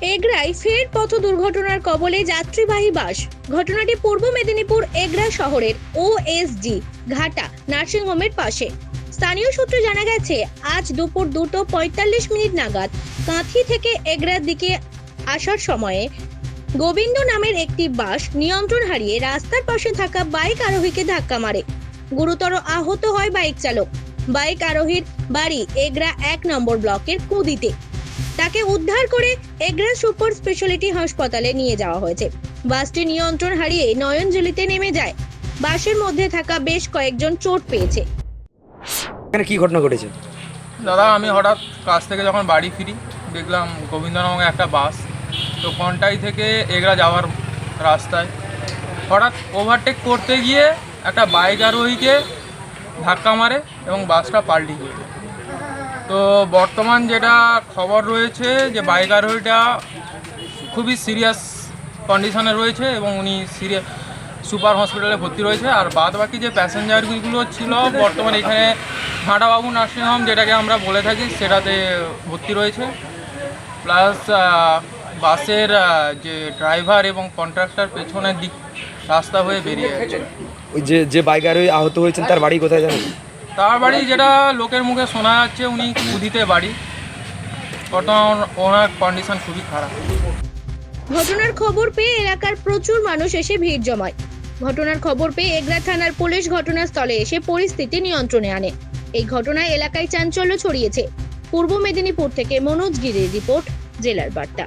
এগরায় ফের পথ দুর্ঘটনার কবলে যাত্রীবাহী বাস। ঘটনাটি পূর্ব মেদিনীপুর এগরা শহরের ওএসডি ঘাটা, নার্সিংহোমের পাশে। স্থানীয় সূত্রে জানা গেছে, আজ দুপুর দুটো পঁয়তাল্লিশ মিনিট নাগাদ কাঁথি থেকে এগরার দিকে আসার সময়ে গোবিন্দ নামের একটি বাস নিয়ন্ত্রণ হারিয়ে রাস্তার পাশে থাকা বাইক আরোহীকে ধাক্কা মারে। গুরুতর আহত হয় বাইক চালক। বাইক আরোহীর বাড়ি এগরা এক নম্বর ব্লকের কুদিতে। তাকে উদ্ধার করে এগরা সুপার স্পেশালিটি হাসপাতালে নিয়ে যাওয়া হয়েছে। বাসটি নিয়ন্ত্রণ হারিয়ে নয়নজলিতে নেমে যায়। বাসের মধ্যে থাকা বেশ কয়েকজন চোট পেয়েছে। এখানে কি ঘটনা ঘটেছে? দাদা আমি হঠাৎ কাজ থেকে যখন বাড়ি ফিরি দেখলাম গোবিন্দনগর একটা বাস তো কন্টাই থেকে এগরা যাওয়ার রাস্তায়। হঠাৎ ওভারটেক করতে গিয়ে একটা বাইক আরোহীকে ধাক্কা মারে এবং বাসটা পাল্টি গিয়ে তো বর্তমান যেটা খবর রয়েছে যে বাইক আরোহীটা খুবই সিরিয়াস কন্ডিশনে রয়েছে এবং উনি সিরিয়াস সুপার হসপিটালে ভর্তি রয়েছে। আর বাদ বাকি যে প্যাসেঞ্জারগুলো ছিল, বর্তমানে এখানে ঘাটাবাবু নার্সিংহোম যেটাকে আমরা বলে থাকি, সেটাতে ভর্তি রয়েছে। প্লাস বাসের যে ড্রাইভার এবং কন্ট্রাক্টর পেছনের দিক রাস্তা হয়ে বেরিয়ে গেছে। ওই যে যে বাইক আরোহী আহত হয়েছেন, তার বাড়ি কোথায় জানেন? তার বাড়ি যেটা লোকের মুখে শোনা যাচ্ছে, উনি কুদিতে বাড়ি। বর্তমান ওনার কন্ডিশন খুবই খারাপ। ঘটনার খবর পেয়ে এলাকার প্রচুর মানুষ এসে ভিড় জমায়। ঘটনার খবর পেয়ে এগরা থানার পুলিশ ঘটনাস্থলে এসে পরিস্থিতি নিয়ন্ত্রণে আনে। এই ঘটনায় এলাকায় চাঞ্চল্য ছড়িয়েছে। পূর্ব মেদিনীপুর থেকে মনোজ গিরির রিপোর্ট, জেলার বার্তা।